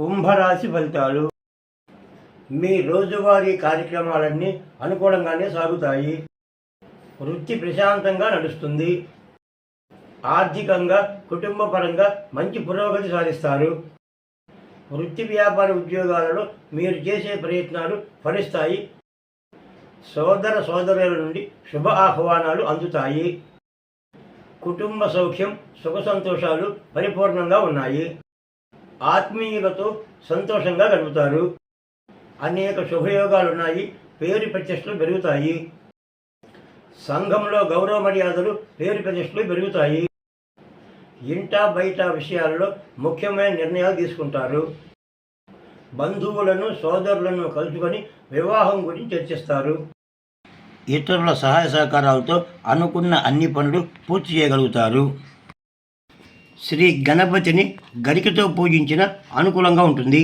కుంభరాశి ఫలితాలు. మీ రోజువారీ కార్యక్రమాలన్నీ అనుకూలంగానే సాగుతాయి. వృత్తి ప్రశాంతంగా నడుస్తుంది. ఆర్థికంగా కుటుంబపరంగా మంచి పురోగతి సాధిస్తారు. వృత్తి వ్యాపార ఉద్యోగాలలో మీరు చేసే ప్రయత్నాలు ఫలిస్తాయి. సోదర సోదరుల నుండి శుభ ఆహ్వానాలు అందుతాయి. కుటుంబ సౌఖ్యం సుఖ సంతోషాలు పరిపూర్ణంగా ఉన్నాయి. ఆత్మీయులతో సంతోషంగా గడుపుతారు. అనేక శుభయోగాలు ఉన్నాయి పేరు ప్రతిష్టలు పెరుగుతాయి. సంఘంలో గౌరవ మర్యాదలు పేరు ప్రతిష్టలు పెరుగుతాయి. ఇంట బయట విషయాల్లో ముఖ్యమైన నిర్ణయాలు తీసుకుంటారు. బంధువులను సోదరులను కలుసుకొని వివాహం గురించి చర్చిస్తారు. ఇతరుల సహాయ సహకారాలతో అనుకున్న అన్ని పనులు పూర్తి చేయగలుగుతారు. శ్రీ గణపతిని గరికతో పూజించిన అనుకూలంగా ఉంటుంది.